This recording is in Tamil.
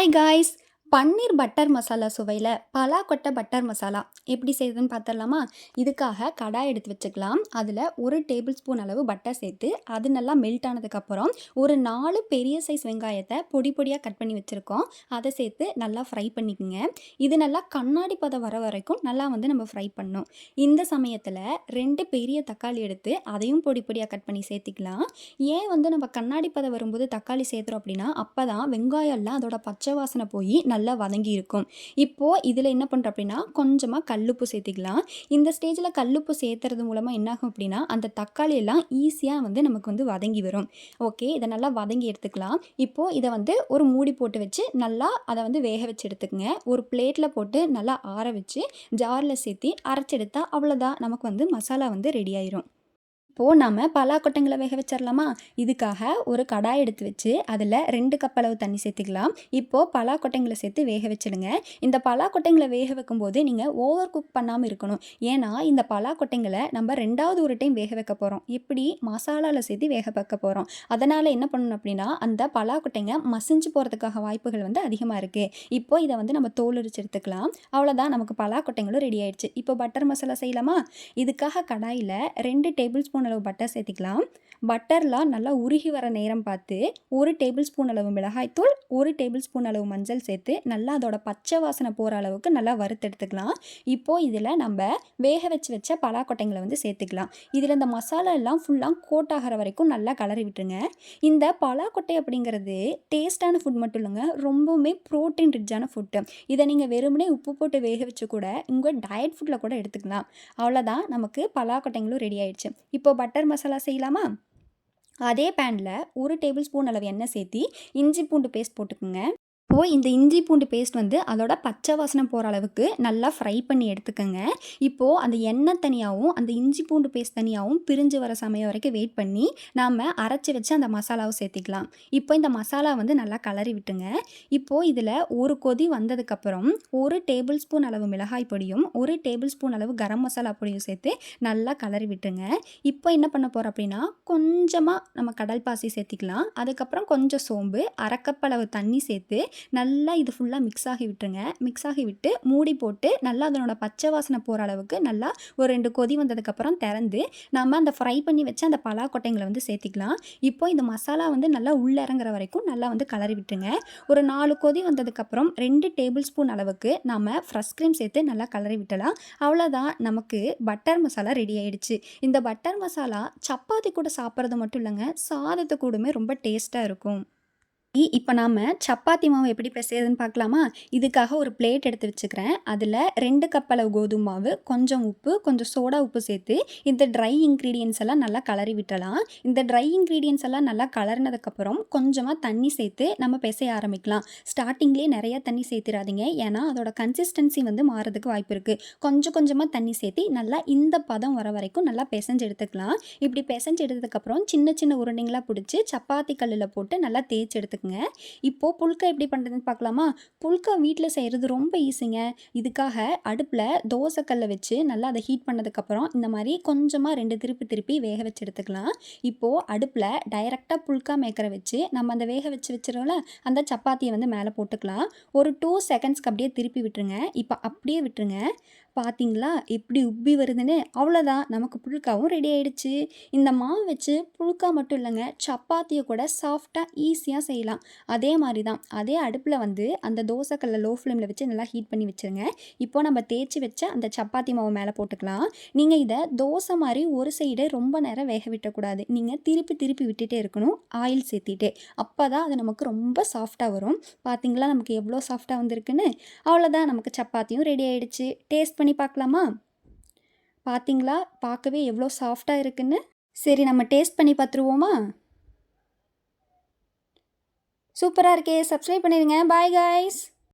Bye guys! Paneer butter masala சுவையில் பலா கொட்டை பட்டர் மசாலா எப்படி செய்யுதுன்னு பார்த்துடலாமா இதுக்காக கடாய் எடுத்து வச்சுக்கலாம். அதில் ஒரு டேபிள் ஸ்பூன் அளவு பட்டர் சேர்த்து அது நல்லா மெல்ட் ஆனதுக்கப்புறம் ஒரு நாலு பெரிய சைஸ் வெங்காயத்தை பொடி பொடியாக கட் பண்ணி வச்சுருக்கோம். அதை சேர்த்து நல்லா ஃப்ரை பண்ணிக்கோங்க. இது நல்லா கண்ணாடி பதம் வர வரைக்கும் நல்லா வந்து நம்ம ஃப்ரை பண்ணணும். இந்த சமயத்தில் ரெண்டு பெரிய தக்காளி எடுத்து அதையும் பொடி பொடியாக கட் பண்ணி சேர்த்துக்கலாம். ஏன் வந்து நம்ம கண்ணாடி பதம் வரும்போது தக்காளி சேர்த்துறோம் அப்படின்னா அப்போ தான் வெங்காயம்லாம் அதோட பச்சை வாசனை போய் நல்லா வதங்கி இருக்கும். இப்போது இதில் என்ன பண்ணுறோம் அப்படின்னா கொஞ்சமாக கல்லுப்பு சேர்த்துக்கலாம். இந்த ஸ்டேஜில் கல்லுப்பு சேர்த்துறது மூலமாக என்னாகும் அப்படின்னா அந்த தக்காளி எல்லாம் ஈஸியாக வந்து நமக்கு வந்து வதங்கி வரும். ஓகே இதை நல்லா வதங்கி எடுத்துக்கலாம். இப்போது இதை வந்து ஒரு மூடி போட்டு வச்சு நல்லா அதை வந்து வேக வச்சு எடுத்துக்கங்க. ஒரு பிளேட்டில் போட்டு நல்லா ஆற வச்சு ஜாரில் சேர்த்தி அரைச்செடுத்தா அவ்வளோதான் நமக்கு வந்து மசாலா வந்து ரெடி ஆயிரும். இப்போது நம்ம பலாக்கொட்டைங்களை வேக வச்சிடலாமா இதுக்காக ஒரு கடாய் எடுத்து வச்சு அதில் ரெண்டு கப் அளவு தண்ணி சேர்த்துக்கலாம். இப்போது பலாக்கொட்டைங்களை சேர்த்து வேக வச்சிடுங்க. இந்த பலாக்கொட்டைங்களை வேக வைக்கும்போது நீங்கள் ஓவர் குக் பண்ணாமல் இருக்கணும். ஏன்னா இந்த பலாக்கொட்டைங்களை நம்ம ரெண்டாவது ஒரு டைம் வேக வைக்க போகிறோம் எப்படி மசாலாவில் சேர்த்து வேக வைக்க போகிறோம் அதனால் என்ன பண்ணணும் அப்படின்னா அந்த பலாக்கொட்டைங்க மசிஞ்சு போகிறதுக்காக வாய்ப்புகள் வந்து அதிகமாக இருக்குது இப்போது இதை வந்து நம்ம தோல் உரிச்சு எடுத்துக்கலாம். அவ்வளோதான் நமக்கு பலாக்கொட்டைங்களும் ரெடி ஆயிடுச்சு. இப்போ பட்டர் மசாலா செய்யலாமா? இதுக்காக கடாயில் ரெண்டு டேபிள் ஸ்பூன் அளவு பட்டர் சேர்த்திக்கலாம். பட்டர்லாம் நல்லா உருகி வர நேரம் பார்த்து ஒரு டேபிள் ஸ்பூன் அளவு மிளகாய்த்தூள் ஒரு டேபிள் ஸ்பூன் அளவு மஞ்சள் சேர்த்து நல்லா அதோட பச்சை வாசனை போகிற அளவுக்கு நல்லா வறுத்தெடுத்துக்கலாம் இப்போது இதில் நம்ம வேக வச்சு வச்ச பலாக்கொட்டைங்களை வந்து சேர்த்துக்கலாம். இதில் இந்த மசாலா எல்லாம் ஃபுல்லாக கோட் ஆகிற வரைக்கும் நல்லா கலரி விட்டுருங்க. இந்த பலாக்கொட்டை அப்படிங்கிறது டேஸ்டான ஃபுட் மட்டும் இல்லைங்க ரொம்பவுமே ப்ரோட்டீன் ரிச்சான ஃபுட்டு இதை நீங்கள் வெறுமனே உப்பு போட்டு வேக வச்சு கூட உங்கள் டயட் ஃபுட்டில் கூட எடுத்துக்கலாம். அவ்வளோதான் நமக்கு பலாக்கொட்டைங்களும் ரெடி ஆயிடுச்சு. இப்போ இப்போ பட்டர் மசாலா செய்யலாமா? அதே பேனில் ஒரு டேபிள் ஸ்பூன் அளவு எண்ணெய் சேர்த்தி இஞ்சி பூண்டு பேஸ்ட் போட்டுக்குங்க. இப்போது இந்த இஞ்சி பூண்டு பேஸ்ட் வந்து அதோட பச்சை வாசனை போகிற அளவுக்கு நல்லா ஃப்ரை பண்ணி எடுத்துக்கோங்க. இப்போது அந்த எண்ணெய் தனியாகவும் அந்த இஞ்சி பூண்டு பேஸ்ட் தனியாகவும் பிரிஞ்சு வர சமயம் வரைக்கும் வெயிட் பண்ணி நாம் அரைச்சி வச்சு அந்த மசாலாவை சேர்த்திக்கலாம். இப்போ இந்த மசாலா வந்து நல்லா கலரி விட்டுங்க. இப்போது இதில் ஒரு கொதி வந்ததுக்கப்புறம் ஒரு டேபிள் ஸ்பூன் அளவு மிளகாய் பொடியும் ஒரு டேபிள் ஸ்பூன் அளவு கரம் மசாலா பொடியும் சேர்த்து நல்லா கலரி விட்டுங்க. இப்போ என்ன பண்ண போகிறோம் அப்படின்னா கொஞ்சமாக நம்ம கடல் பாசி சேர்த்திக்கலாம். அதுக்கப்புறம் கொஞ்சம் சோம்பு அரைக்கப்பளவு தண்ணி சேர்த்து நல்லா இது ஃபுல்லாக மிக்ஸ் ஆகி விட்டுருங்க. மிக்ஸ் ஆகி விட்டு மூடி போட்டு நல்லா அதனோட பச்சை வாசனை போகிற அளவுக்கு நல்லா ஒரு ரெண்டு கொதி வந்ததுக்கப்புறம் திறந்து நம்ம அந்த ஃப்ரை பண்ணி வச்சு அந்த பலாக்கொட்டைங்களை வந்து சேர்த்திக்கலாம். இப்போ இந்த மசாலா வந்து நல்லா உள்ளே இறங்குற வரைக்கும் நல்லா வந்து கலரி விட்டுருங்க. ஒரு நாலு கொதி வந்ததுக்கப்புறம் ரெண்டு டேபிள் ஸ்பூன் அளவுக்கு நம்ம ஃப்ரெஷ் க்ரீம் சேர்த்து நல்லா கலரி விட்டலாம். அவ்வளோதான் நமக்கு பட்டர் மசாலா ரெடி ஆயிடுச்சு. இந்த பட்டர் மசாலா சப்பாத்தி கூட சாப்பிட்றது மட்டும் இல்லைங்க சாதத்து கூடமே ரொம்ப டேஸ்ட்டாக இருக்கும். இப்போ நாம் சப்பாத்தி மாவு எப்படி பிசையுதுன்னு பார்க்கலாமா? இதுக்காக ஒரு பிளேட் எடுத்து வச்சுக்கிறேன். அதில் ரெண்டு கப் அளவு கோதுமை மாவு கொஞ்சம் உப்பு கொஞ்சம் சோடா உப்பு சேர்த்து இந்த ட்ரை இன்க்ரீடியன்ஸ் எல்லாம் நல்லா கலரி விட்டலாம் இந்த ட்ரை இன்க்ரீடியன்ஸ் எல்லாம் நல்லா கலர்னதுக்கப்புறம் கொஞ்சமாக தண்ணி சேர்த்து நம்ம பிசைய ஆரம்பிக்கலாம். ஸ்டார்டிங்லேயே நிறையா தண்ணி சேர்த்துடாதீங்க. ஏன்னா அதோட கன்சிஸ்டன்சி வந்து மாறதுக்கு வாய்ப்பு இருக்குது கொஞ்சம் கொஞ்சமாக தண்ணி சேர்த்து நல்லா இந்த பதம் வர வரைக்கும் நல்லா பிசைஞ்சு எடுத்துக்கலாம். இப்படி பிசைஞ்சு எடுத்ததுக்கப்புறம் சின்ன சின்ன உருண்டைங்களாக பிடிச்சி சப்பாத்தி கல்லில் போட்டு நல்லா தேய்ச்சி எடுத்துக்கலாம். எடுத்துக்கங்க இப்போது புல்கா எப்படி பண்ணுறதுன்னு பார்க்கலாமா? புல்கா வீட்டில் செய்கிறது ரொம்ப ஈஸிங்க. இதுக்காக அடுப்பில் தோசைக்கல்லை வச்சு நல்லா அதை ஹீட் பண்ணதுக்கப்புறம் இந்த மாதிரி கொஞ்சமாக ரெண்டு திருப்பி திருப்பி வேக வச்சு எடுத்துக்கலாம். இப்போது அடுப்பில் டைரெக்டாக புல்கா மேக்கரை வச்சு நம்ம அந்த வேக வச்சு வச்சுருவோம்ல அந்த சப்பாத்தியை வந்து மேலே போட்டுக்கலாம். ஒரு டூ செகண்ட்ஸ்க்கு அப்படியே திருப்பி விட்டுருங்க. இப்போ அப்படியே விட்டுருங்க. பார்த்தீங்களா எப்படி உப்பி வருதுன்னு அவ்வளோதான் நமக்கு புழுக்காவும் ரெடி ஆயிடுச்சு. இந்த மாவு வச்சு புழுக்கா மட்டும் இல்லைங்க சப்பாத்தியை கூட சாஃப்டாக ஈஸியாக செய்யலாம். அதே மாதிரி தான் அதே அடுப்பில் வந்து அந்த தோசைக்கல்ல லோ ஃப்ளேமில் வச்சு நல்லா ஹீட் பண்ணி வச்சுருங்க. இப்போ நம்ம தேய்ச்சி வச்ச அந்த சப்பாத்தி மாவு மேலே போட்டுக்கலாம். நீங்கள் இதை தோசை மாதிரி ஒரு சைடு ரொம்ப நேரம் வேக விட்டக்கூடாது. நீங்கள் திருப்பி திருப்பி விட்டுட்டே இருக்கணும். ஆயில் சேர்த்திட்டே. அப்போ தான் அது நமக்கு ரொம்ப சாஃப்டாக வரும். பார்த்தீங்களா நமக்கு எவ்வளோ சாஃப்டாக வந்திருக்குன்னு? அவ்வளோதான் நமக்கு சப்பாத்தியும் ரெடி ஆகிடுச்சு டேஸ்ட் பண்ணி பண்ணி பார்க்கலாமா? பார்த்தீங்களா பார்க்கவே எவ்வளோ சாஃப்டாக இருக்குன்னு. சரி நம்ம டேஸ்ட் பண்ணி பார்த்துருவோமா? சூப்பராக இருக்கே. சப்ஸ்கிரைப் பண்ணிடுங்க. Bye guys